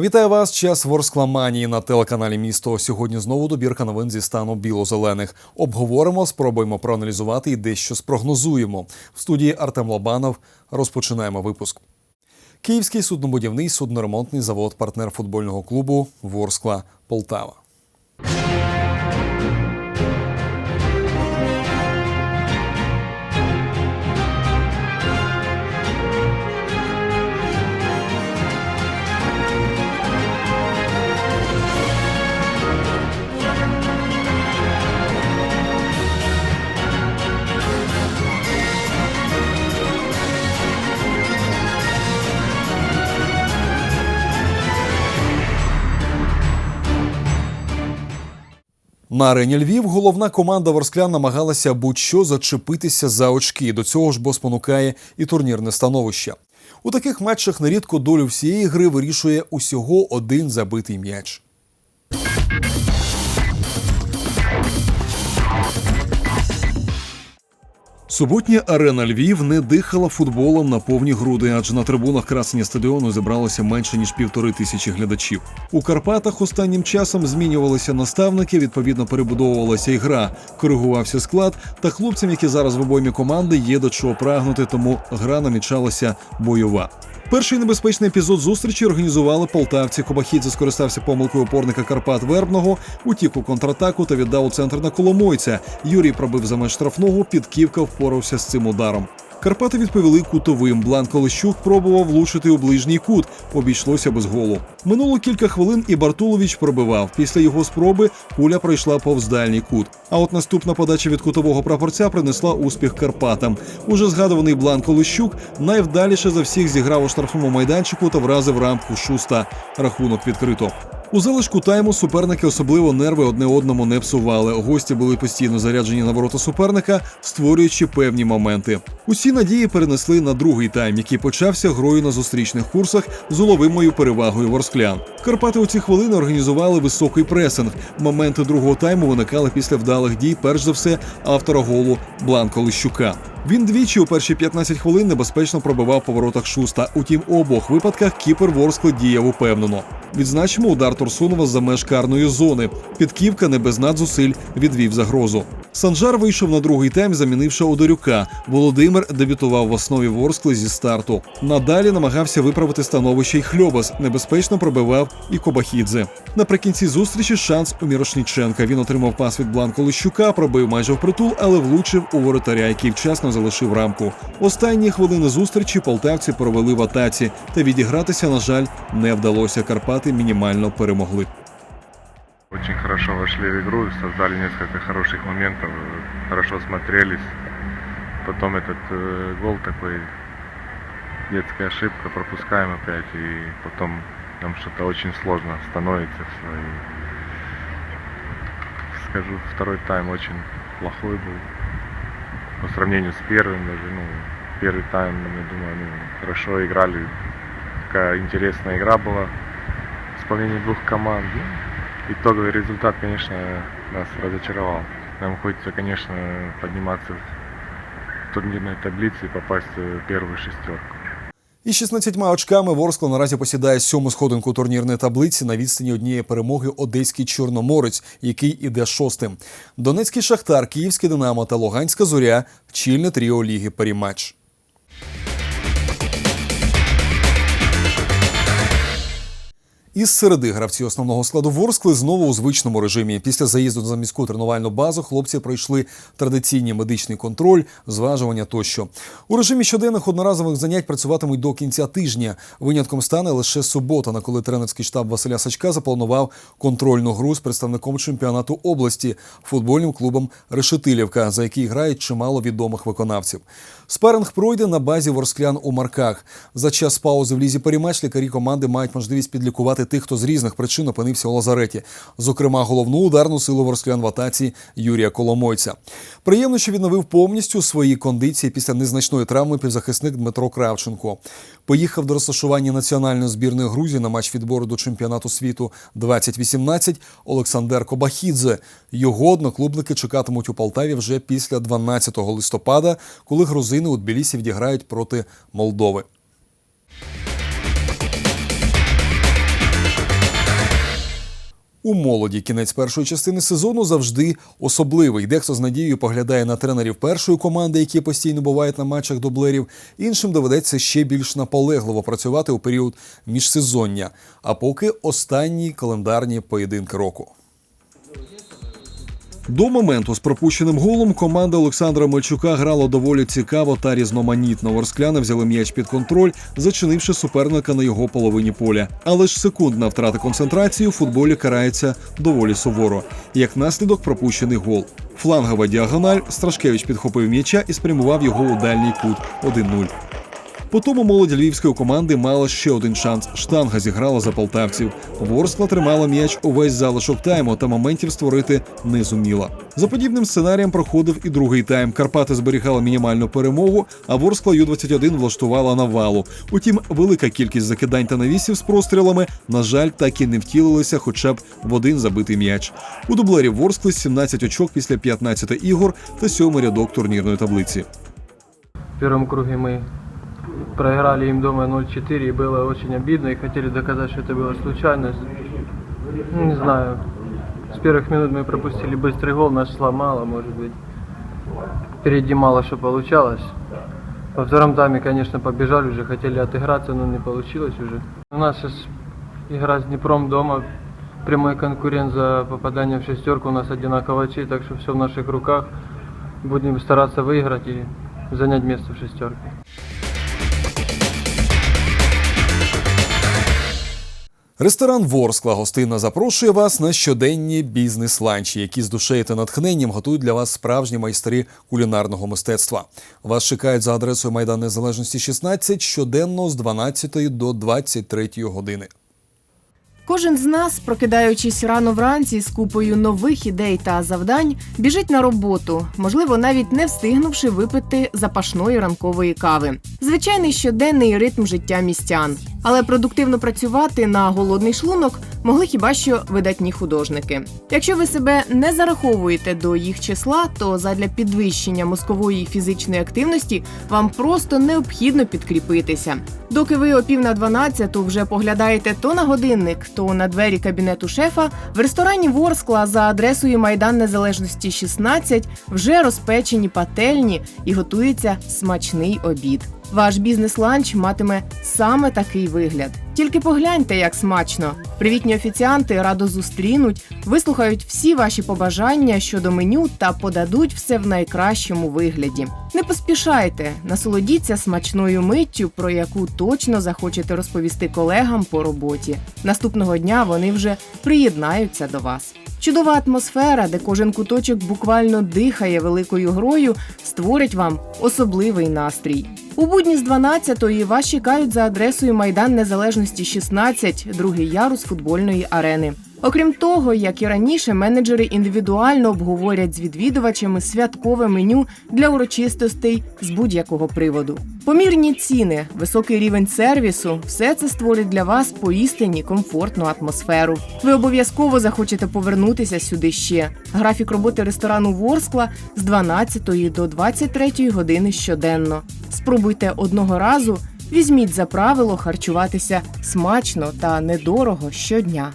Вітаю вас. Час Ворскламанії на телеканалі Місто. Сьогодні знову добірка новин зі стану біло-зелених. Обговоримо, спробуємо проаналізувати і дещо спрогнозуємо. В студії Артем Лобанов розпочинаємо випуск. Київський суднобудівний судноремонтний завод, партнер футбольного клубу Ворскла Полтава. На арені Львів головна команда Ворсклян намагалася будь-що зачепитися за очки. До цього ж бо спонукає і турнірне становище. У таких матчах нерідко долю всієї гри вирішує усього один забитий м'яч. Суботня арена Львів не дихала футболом на повні груди, адже на трибунах красення стадіону зібралося менше ніж півтори тисячі глядачів. У Карпатах останнім часом змінювалися наставники, відповідно перебудовувалася і гра, коригувався склад. Та хлопцям, які зараз в обоймі команди, є до чого прагнути, тому гра намічалася бойова. Перший небезпечний епізод зустрічі організували полтавці. Кобахідзе скористався помилкою опорника Карпат Вербного, утік у контратаку та віддав у центр на Коломойця. Юрій пробив за меж штрафного, підківка впорався з цим ударом. Карпати відповіли кутовим. Бланко Лещук пробував влучити у ближній кут. Обійшлося без голу. Минуло кілька хвилин, і Бартулович пробивав. Після його спроби куля пройшла повз дальній кут. А от наступна подача від кутового прапорця принесла успіх Карпатам. Уже згадуваний Бланко Лещук найвдаліше за всіх зіграв у штрафному майданчику та вразив рамку шуста. Рахунок відкрито. У залишку тайму суперники особливо нерви одне одному не псували. Гості були постійно заряджені на ворота суперника, створюючи певні моменти. Усі надії перенесли на другий тайм, який почався грою на зустрічних курсах з уловимою перевагою ворсклян. Карпати у ці хвилини організували високий пресинг. Моменти другого тайму виникали після вдалих дій, перш за все, автора голу Бланко Лищука. Він двічі у перші 15 хвилин небезпечно пробивав по воротах шуста. Утім, у обох випадках кіпер Ворскли діяв упевнено. Відзначимо удар Турсунова за меж карної зони. Підківка не без надзусиль відвів загрозу. Санжар вийшов на другий тайм, замінивши Одорюка. Володимир дебютував в основі Ворскли зі старту. Надалі намагався виправити становище й Хльобас. Небезпечно пробивав і Кобахідзе. Наприкінці зустрічі шанс у Мірошніченка. Він отримав пас від Бланко Лищука, пробив майже впритул, але влучив у воротаря, який вчасно залишив рамку. Останні хвилини зустрічі полтавці провели в атаці, та відігратися, на жаль, не вдалося. Карпати мінімально перемогли. Очень хорошо вошли в игру, создали несколько хороших моментов, хорошо смотрелись. Потом этот э, гол такой, детская ошибка, пропускаем опять, и потом нам что-то очень сложно становится все. И, скажу, второй тайм очень плохой был. По сравнению с первым даже, ну, первый тайм, я думаю, ну, хорошо играли. Такая интересная игра была в исполнении двух команд. Ну, Итоговый результат, конечно, нас разочаровал. Нам хочется, конечно, подниматься в турнирной таблице и попасть в первую шестерку. Із 16 очками Ворскла наразі посідає сьому сходинку турнірної таблиці на відстані однієї перемоги Одеський Чорноморець, який іде шостим. Донецький Шахтар, Київське Динамо та Луганська Зоря чільне тріо ліги Паріматч. Із середи гравці основного складу Ворскли знову у звичному режимі. Після заїзду на міську тренувальну базу хлопці пройшли традиційний медичний контроль, зважування тощо. У режимі щоденних одноразових занять працюватимуть до кінця тижня. Винятком стане лише субота, на коли тренерський штаб Василя Сачка запланував контрольну гру з представником чемпіонату області футбольним клубом Решетилівка, за який грають чимало відомих виконавців. Спаринг пройде на базі ворсклян у Марках. За час паузи в лізі Парімач лікарі команди мають можливість підлікувати тих, хто з різних причин опинився у лазареті. Зокрема, головну ударну силу ворсклян в атаці Юрія Коломойця. Приємно, що відновив повністю свої кондиції після незначної травми півзахисник Дмитро Кравченко. Поїхав до розташування національної збірної Грузії на матч відбору до чемпіонату світу 2018 Олександр Кобахідзе. Його одноклубники чекатимуть у Полтаві вже після 12 листопада, коли грузини у Тбілісі відіграють проти Молдови. У молоді кінець першої частини сезону завжди особливий. Дехто з надією поглядає на тренерів першої команди, які постійно бувають на матчах дублерів. Іншим доведеться ще більш наполегливо працювати у період міжсезоння. А поки останні календарні поєдинки року. До моменту з пропущеним голом команда Олександра Мельчука грала доволі цікаво та різноманітно. Ворскляни взяли м'яч під контроль, зачинивши суперника на його половині поля. Але ж секундна втрата концентрації у футболі карається доволі суворо. Як наслідок пропущений гол. Флангова діагональ Страшкевич підхопив м'яча і спрямував його у дальній кут 1-0. По тому молодь львівської команди мала ще один шанс. Штанга зіграла за полтавців. Ворскла тримала м'яч увесь залишок тайму та моментів створити не зуміла. За подібним сценарієм проходив і другий тайм. Карпати зберігали мінімальну перемогу, а Ворскла Ю-21 влаштувала навалу. Утім, велика кількість закидань та навісів з прострілами, на жаль, так і не втілилися хоча б в один забитий м'яч. У дублері Ворскли 17 очок після 15 ігор та сьомий рядок турнірної таблиці. В первом круге мы проиграли им дома 0-4 и было очень обидно и хотели доказать, что это была случайность. Ну, не знаю. С первых минут мы пропустили быстрый гол, нас сломало, может быть. Впереди мало что получалось. Во втором тайме, конечно, побежали уже, хотели отыграться, но не получилось уже. У нас сейчас игра с Днепром дома, прямой конкурент за попадание в шестерку, у нас одинаково очей, так что все в наших руках. Будем стараться выиграть и занять место в шестерке. Ресторан Ворскла гостинно запрошує вас на щоденні бізнес-ланчі, які з душею та натхненням готують для вас справжні майстри кулінарного мистецтва. Вас чекають за адресою Майдан Незалежності 16 щоденно з 12 до 23 години. Кожен з нас, прокидаючись рано вранці з купою нових ідей та завдань, біжить на роботу, можливо, навіть не встигнувши випити запашної ранкової кави. Звичайний щоденний ритм життя містян. Але продуктивно працювати на голодний шлунок могли хіба що видатні художники. Якщо ви себе не зараховуєте до їх числа, то задля підвищення мозкової і фізичної активності вам просто необхідно підкріпитися. Доки ви о пів на дванадцяту вже поглядаєте то на годинник, то на двері кабінету шефа, в ресторані Ворскла за адресою Майдан Незалежності 16 вже розпечені пательні і готується смачний обід. Ваш бізнес-ланч матиме саме такий вигляд. Тільки погляньте, як смачно. Привітні офіціанти радо зустрінуть, вислухають всі ваші побажання щодо меню та подадуть все в найкращому вигляді. Не поспішайте, насолодіться смачною миттю, про яку точно захочете розповісти колегам по роботі. Наступного дня вони вже приєднаються до вас. Чудова атмосфера, де кожен куточок буквально дихає великою грою, створить вам особливий настрій. У будні з 12-ї вас чекають за адресою Майдан Незалежності 16, другий ярус футбольної арени. Окрім того, як і раніше, менеджери індивідуально обговорять з відвідувачами святкове меню для урочистостей з будь-якого приводу. Помірні ціни, високий рівень сервісу все це створить для вас поістині комфортну атмосферу. Ви обов'язково захочете повернутися сюди ще. Графік роботи ресторану Ворскла з 12 до 23 години щоденно. Спробуйте одного разу, візьміть за правило харчуватися смачно та недорого щодня.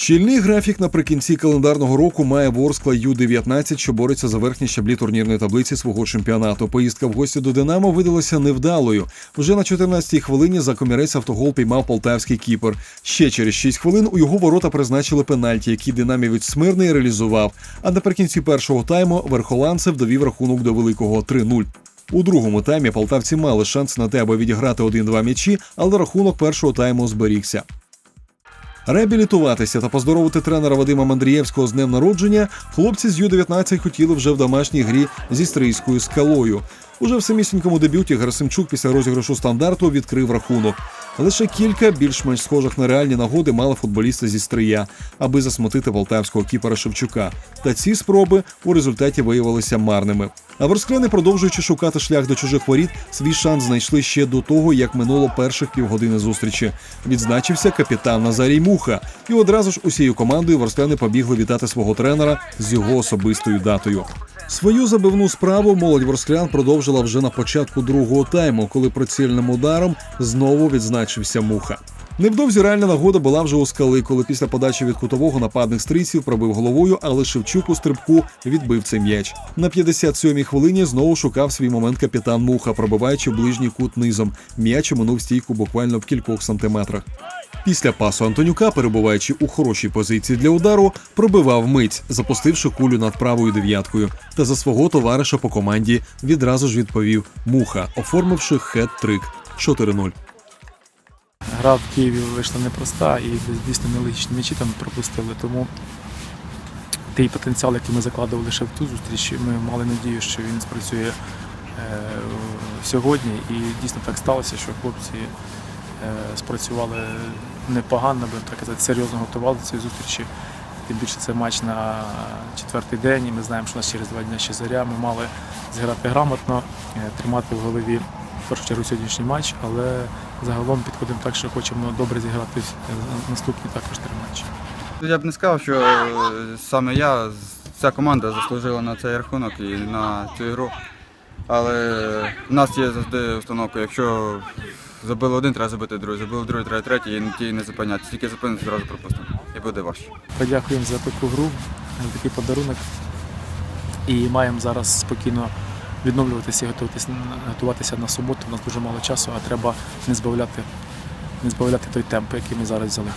Щільний графік наприкінці календарного року має Ворскла Ю-19, що бореться за верхні щаблі турнірної таблиці свого чемпіонату. Поїздка в гості до Динамо видалася невдалою. Вже на 14-й хвилині за комірець автогол піймав полтавський кіпер. Ще через 6 хвилин у його ворота призначили пенальті, який динамівець Смирний реалізував. А наприкінці першого тайму Верхоланцев довів рахунок до великого 3-0. У другому таймі полтавці мали шанс на те, аби відіграти 1-2 м'ячі, але рахунок першого тайму зберігся. Реабілітуватися та поздоровити тренера Вадима Мандрієвського з днем народження хлопці з Ю-19 хотіли вже в домашній грі зі стрийською скалою. Уже в самісінькому дебюті Герасимчук після розіграшу стандарту відкрив рахунок. Лише кілька більш-менш схожих на реальні нагоди мали футболісти зі стрия, аби засмутити полтавського кіпера Шевчука. Та ці спроби у результаті виявилися марними. А ворскляни, продовжуючи шукати шлях до чужих воріт, свій шанс знайшли ще до того, як минуло перших півгодини зустрічі. Відзначився капітан Назарій Муха, і одразу ж усією командою ворскляни побігли вітати свого тренера з його особистою датою. Свою забивну справу молодь ворсклян продовжила вже на початку другого тайму, коли прицільним ударом знову відзначився муха. Невдовзі реальна нагода була вже у скали, коли після подачі від кутового нападник стрійців пробив головою, але Шевчук у стрибку відбив цей м'яч. На 57-й хвилині знову шукав свій момент капітан Муха, пробиваючи ближній кут низом. М'яч минув стійку буквально в кількох сантиметрах. Після пасу Антонюка, перебуваючи у хорошій позиції для удару, пробивав мить, запустивши кулю над правою дев'яткою. Та за свого товариша по команді відразу ж відповів Муха, оформивши хет-трик 4-0. Гра в Києві вийшла непроста і дійсно нелогічні м'ячі там пропустили. Тому той потенціал, який ми закладували ще в ту зустріч, ми мали надію, що він спрацює е, сьогодні. І дійсно так сталося, що хлопці е, спрацювали непогано, будемо так казати, серйозно готували цієї зустрічі. Тим більше це матч на четвертий день, і ми знаємо, що у нас через два дні ще заря. Ми мали зіграти грамотно, е, тримати в голові першу чергу сьогоднішній матч, але загалом підходимо так, що хочемо добре зіграти е, наступні також три матчі. Я б не сказав, що е, саме я, ця команда заслужила на цей рахунок і на цю ігру. Але в нас є завжди установка, якщо забили один, треба забити другий, забили другий, треба третій і ті не зупинятися. Тільки зупинитися, зразу пропустимо. І буде важче. Подякуємо за таку гру, за такий подарунок. І маємо зараз спокійно відновлюватися і готуватися, готуватися на суботу. У нас дуже мало часу, а треба не збавляти, не збавляти той темп, який ми зараз взяли.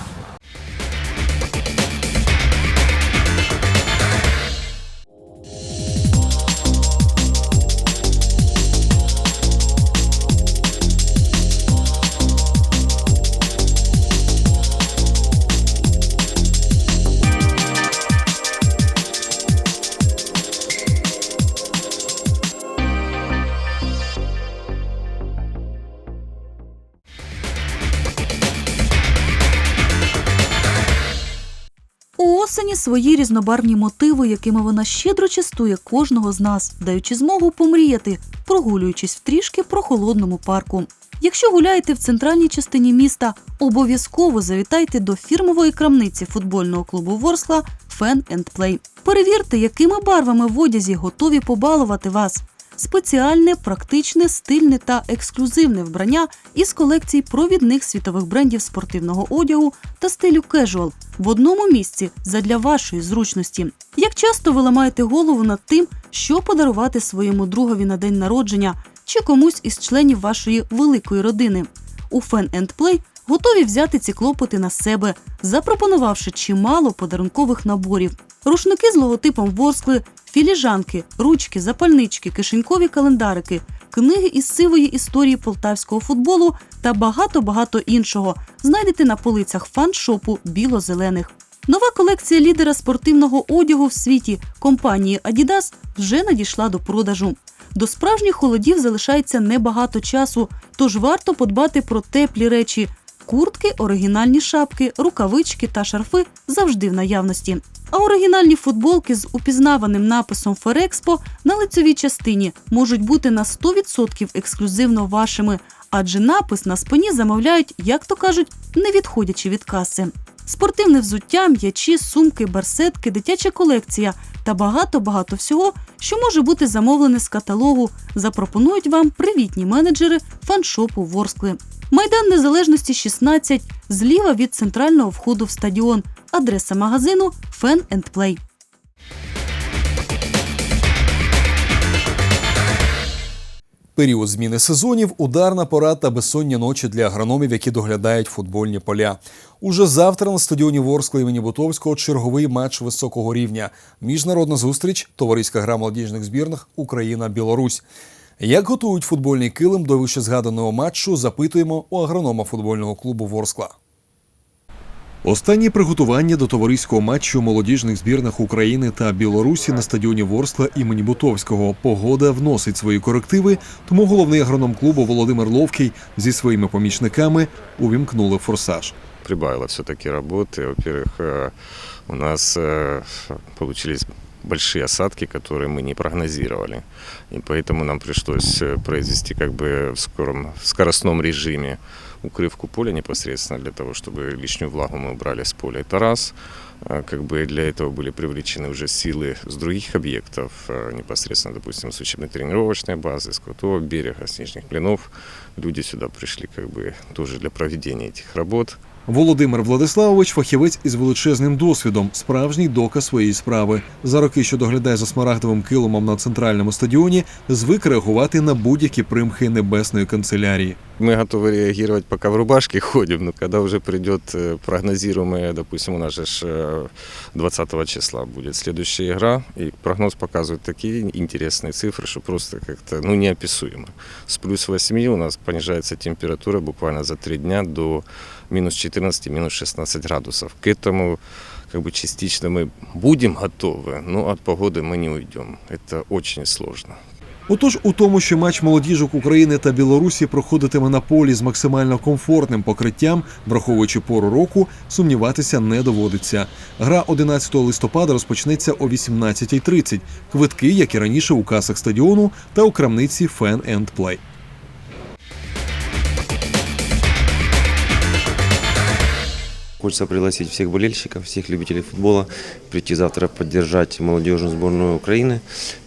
Свої різнобарвні мотиви, якими вона щедро частує кожного з нас, даючи змогу помріяти, прогулюючись в трішки прохолодному парку. Якщо гуляєте в центральній частині міста, обов'язково завітайте до фірмової крамниці футбольного клубу Ворскла Fan Play. Перевірте, якими барвами в одязі готові побалувати вас. Спеціальне, практичне, стильне та ексклюзивне вбрання із колекцій провідних світових брендів спортивного одягу та стилю кежуал в одному місці задля вашої зручності. Як часто ви ламаєте голову над тим, що подарувати своєму другові на день народження чи комусь із членів вашої великої родини? У Fan Play готові взяти ці клопоти на себе, запропонувавши чимало подарункових наборів. Рушники з логотипом Ворскли, філіжанки, ручки, запальнички, кишенькові календарики, книги із сивої історії полтавського футболу та багато-багато іншого знайдете на полицях фан-шопу біло-зелених. Нова колекція лідера спортивного одягу в світі компанії Adidas вже надійшла до продажу. До справжніх холодів залишається небагато часу, тож варто подбати про теплі речі. Куртки, оригінальні шапки, рукавички та шарфи завжди в наявності. А оригінальні футболки з упізнаваним написом Ферекспо на лицевій частині можуть бути на 100% ексклюзивно вашими, адже напис на спині замовляють, як то кажуть, не відходячи від каси. Спортивне взуття, м'ячі, сумки, барсетки, дитяча колекція та багато-багато всього, що може бути замовлене з каталогу, запропонують вам привітні менеджери фаншопу Ворскли. Майдан Незалежності 16, зліва від центрального входу в стадіон. Адреса магазину Fan and Play. Період зміни сезонів, ударна пора та безсонні ночі для агрономів, які доглядають футбольні поля. Уже завтра на стадіоні Ворскла імені Бутовського черговий матч високого рівня. Міжнародна зустріч, товариська гра молодіжних збірних Україна-Білорусь. Як готують футбольний килим до вищезгаданого матчу, запитуємо у агронома футбольного клубу Ворскла. Останні приготування до товариського матчу молодіжних збірних України та Білорусі на стадіоні Ворскла імені Бутовського. Погода вносить свої корективи, тому головний агроном клубу Володимир Ловкий зі своїми помічниками увімкнули форсаж. прибавило все-таки работы. Во-первых, э, у нас э, получились большие осадки, которые мы не прогнозировали. И поэтому нам пришлось э, произвести как бы в скором в скоростном режиме укрывку поля непосредственно для того, чтобы лишнюю влагу мы убрали с поля. Это раз. А, Как бы для этого были привлечены уже силы с других объектов, а, непосредственно, допустим, с учебно-тренировочной базы, с Крутого берега, с Нижних Блинов. Люди сюда пришли как бы тоже для проведения этих работ. Володимир Владиславович фахівець із величезним досвідом, справжній доказ своєї справи. За роки, що доглядає за смарагдовим килимом на центральному стадіоні, звик реагувати на будь-які примхи небесної канцелярії. Мы готовы реагировать, пока в рубашке ходим, но когда уже придет э, прогнозируемая, допустим, у нас же ж, э, 20 числа будет следующая игра, и прогноз показывает такие интересные цифры, что просто как-то ну, неописуемо. С плюс 8 у нас понижается температура буквально за 3 дня до минус 14, минус 16 градусов. К этому как бы частично мы будем готовы, но от погоды мы не уйдем. Это очень сложно. Отож, у тому, що матч молодіжок України та Білорусі проходитиме на полі з максимально комфортним покриттям, враховуючи пору року, сумніватися не доводиться. Гра 11 листопада розпочнеться о 18.30. Квитки, як і раніше, у касах стадіону та у крамниці Fan and Play. Хочется пригласить всех болельщиков, всех любителей футбола прийти завтра поддержать молодежную сборную Украины.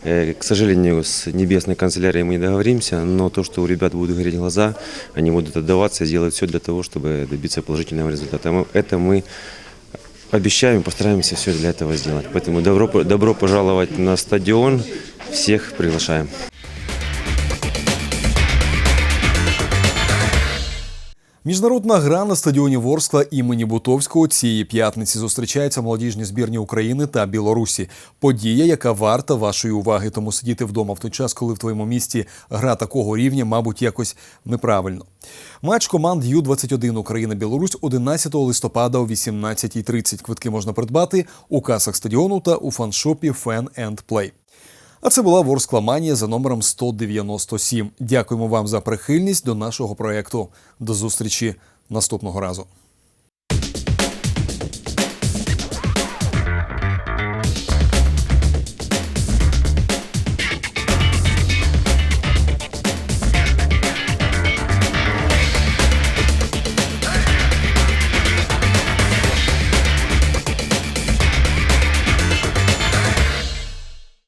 Э, К сожалению, с небесной канцелярией мы не договоримся, но то, что у ребят будут гореть глаза, они будут отдаваться и сделать все для того, чтобы добиться положительного результата. Мы- Это мы обещаем, постараемся все для этого сделать. Поэтому добро, добро пожаловать на стадион. Всех приглашаем. Міжнародна гра на стадіоні Ворскла імені Бутовського цієї п'ятниці зустрічаються молодіжні збірні України та Білорусі. Подія, яка варта вашої уваги. Тому сидіти вдома в той час, коли в твоєму місті гра такого рівня, мабуть, якось неправильно. Матч команд Ю-21 Україна-Білорусь 11 листопада о 18.30. Квитки можна придбати у касах стадіону та у фаншопі Fan and Play. А це була Ворскламанія за номером 197. Дякуємо вам за прихильність до нашого проекту. До зустрічі наступного разу.